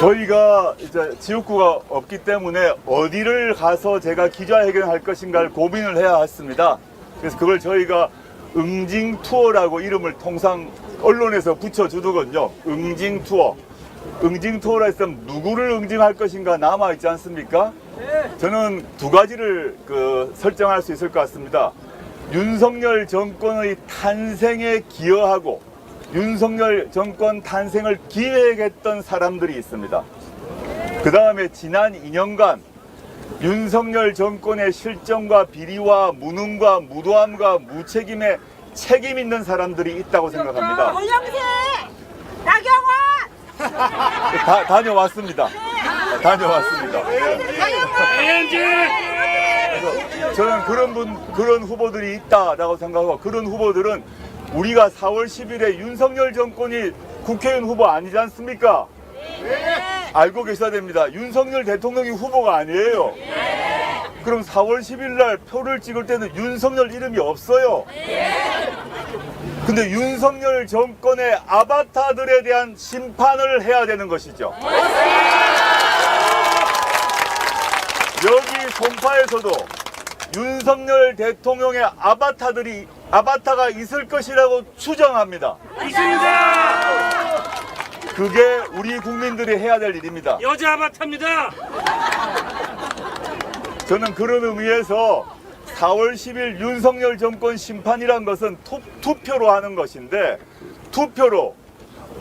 저희가 이제 지역구가 없기 때문에 어디를 가서 제가 기자회견할 것인가를 고민을 해야 했습니다. 그래서 그걸 저희가 응징 투어라고 이름을 통상 언론에서 붙여주더군요. 응징 투어. 응징 투어라 했으면 누구를 응징할 것인가 남아 있지 않습니까? 저는 두 가지를 그 설정할 수 있을 것 같습니다. 윤석열 정권의 탄생에 기여하고 윤석열 정권 탄생을 기획했던 사람들이 있습니다. 그 다음에 지난 2년간 윤석열 정권의 실정과 비리와 무능과 무도함과 무책임에 책임 있는 사람들이 있다고 생각합니다. 권영세, 나경원, 다, 다녀왔습니다. 다녀왔습니다. 저는 그런 분, 그런 후보들이 있다라고 생각하고 그런 후보들은 우리가 4월 10일에 윤석열 정권이 국회의원 후보 아니지 않습니까? 알고 계셔야 됩니다. 윤석열 대통령이 후보가 아니에요. 그럼 4월 10일 날 표를 찍을 때는 윤석열 이름이 없어요. 근데 윤석열 정권의 아바타들에 대한 심판을 해야 되는 것이죠. 여기 송파에서도 윤석열 대통령의 아바타들이 아바타가 있을 것이라고 추정합니다. 있습니다. 그게 우리 국민들이 해야 될 일입니다. 여자 아바타입니다. 저는 그런 의미에서 4월 10일 윤석열 정권 심판이란 것은 투, 투표로 하는 것인데 투표로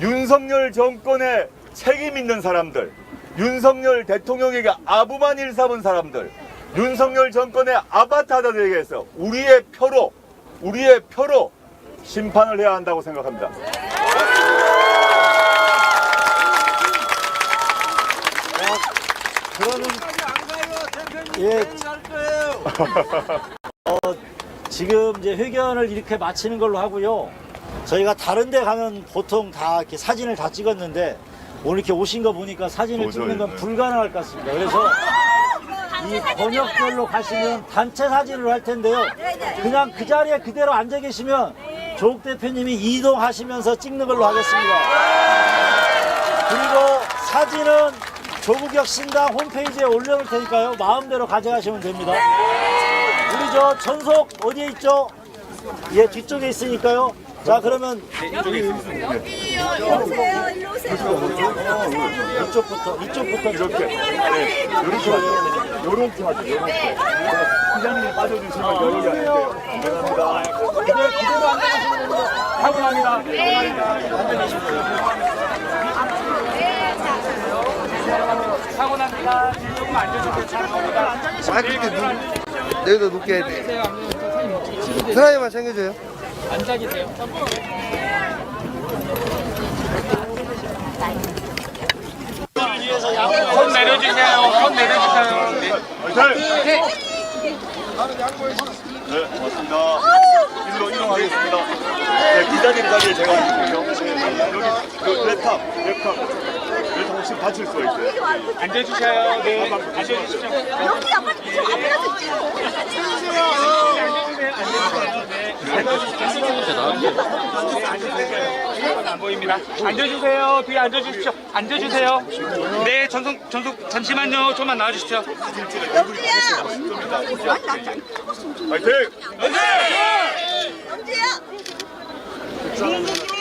윤석열 정권에 책임 있는 사람들, 윤석열 대통령에게 아부만 일삼은 사람들, 윤석열 정권의 아바타들에게서 우리의 표로, 우리의 표로 심판을 해야 한다고 생각합니다. 그러는 예. 어, 지금 이제 회견을 이렇게 마치는 걸로 하고요. 저희가 다른 데 가면 보통 다 이렇게 사진을 다 찍었는데 오늘 이렇게 오신 거 보니까 사진을 찍는 건 네. 불가능할 것 같습니다. 그래서 이 번역별로 가시면 단체 사진을 할 텐데요. 그냥 그 자리에 그대로 앉아 계시면 조국 대표님이 이동하시면서 찍는 걸로 하겠습니다. 그리고 사진은 조국혁 신당 홈페이지에 올려놓을 테니까요. 마음대로 가져가시면 됩니다. 우리 저 전속 어디에 있죠? 예, 뒤쪽에 있으니까요. 자, 그러면 오세요, 일로 오세요. 이쪽부터, 이쪽부터 이렇게, 네, 이렇게 하죠. 이렇게 하죠. 이렇게. 시장님이 빠져주시면 여기가 안 돼요. 감사합니다. 그대로, 그대로 앉아가시면 됩니다. 하고 납니다. 사고 납니다. 조금 앉아주세요. 괜찮습니다. 아 그렇게 눈 여기다 놓게 해야 돼 드라이만 챙겨줘요 손 내려주세요. 손 내려주세요. 네. 네. 네, 고맙습니다. 일로 이동하겠습니다. 네, 기자님 자리에 제가. 네, 여기, 그, 랩탑, 랩탑. 랩탑 혹시 다칠 수가 있어요? 앉아주세요. 네. 앉아주십시오. 여기 아빠 좀 앞에 가서 찍어. 안 보입니다. 앉아주세요. 뒤에 앉아주십시오. 앉아주세요. 네, 전속, 전속, 잠시만요. 좀만 나와주십시오. 영주야. 화이팅! 영주야.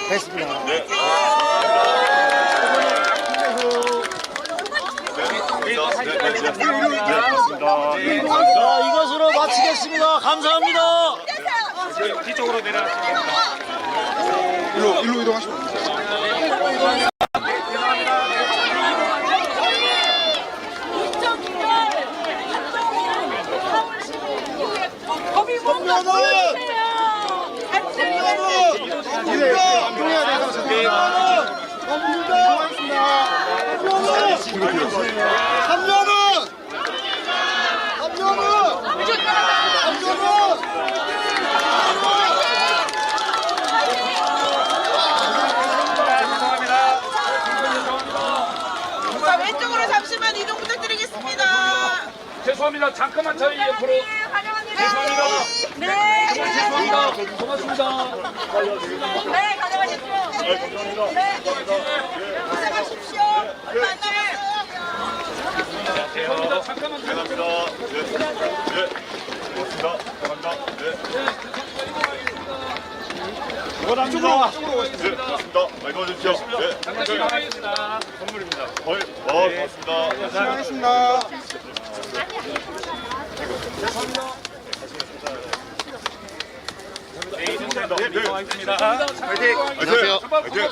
됐습니다 네. 네, 네, 네, 네, 고맙습니다. 네, 고맙습니다. 자, 이것으로 마치겠습니다. 감사합니다. 저 희 뒤쪽으로 내려가시면 됩니다. 일로 일로 이동하시면 죄송합니다. 죄송합니다. 잠깐만 저희 옆으로. 죄송합니다. 네. 네 죄송합니다. 고맙습니다. 네, 가져가십시오. 네. 네 고생하십시오. 죄송합니다. 네. 잠깐만 저 감사합니다. 예. 예. 고맙습니다. 감사합니다. 예. 고맙습니다. 예. 고맙습니다. 많이 도와주십시오. 예. 잠깐 지나가겠습니다. 선물입니다. 거의, 어, 고맙습니다. 수고하셨습니다. 장 네, 네. 하겠습니다. 화이팅! 안녕하세요. 화이팅!